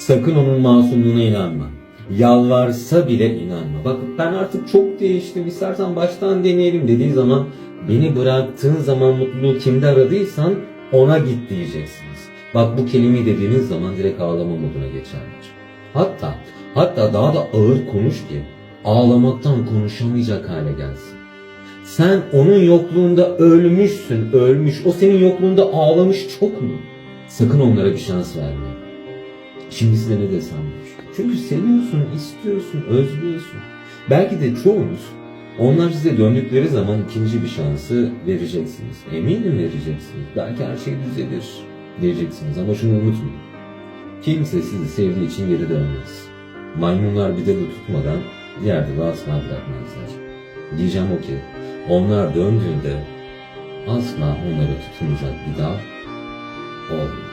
Sakın onun masumluğuna inanma. Yalvarsa bile inanma. Bak ben artık çok değiştim. İstersen baştan deneyelim dediği zaman beni bıraktığın zaman mutluluğu kimde aradıysan ona git diyeceksiniz. Bak bu kelimeyi dediğiniz zaman direkt ağlama moduna geçerler. Hatta hatta daha da ağır konuş ki ağlamaktan konuşamayacak hale gelsin. Sen onun yokluğunda ölmüşsün, ölmüş. O senin yokluğunda ağlamış çok mu? Sakın onlara bir şans verme. Şimdi size ne desem boş. Çünkü seviyorsun, istiyorsun, özlüyorsun. Belki de çoğunuz onlar size döndükleri zaman ikinci bir şansı vereceksiniz. Eminim vereceksiniz. Belki her şey düzelir diyeceksiniz ama şunu unutmayın. Kimse sizi sevdiği için geri dönmez. Maymunlar bir dalı tutmadan diğer dalı asla bırakmazlar. Diyeceğim o ki onlar döndüğünde asla onlara tutunacak bir dal olmaz.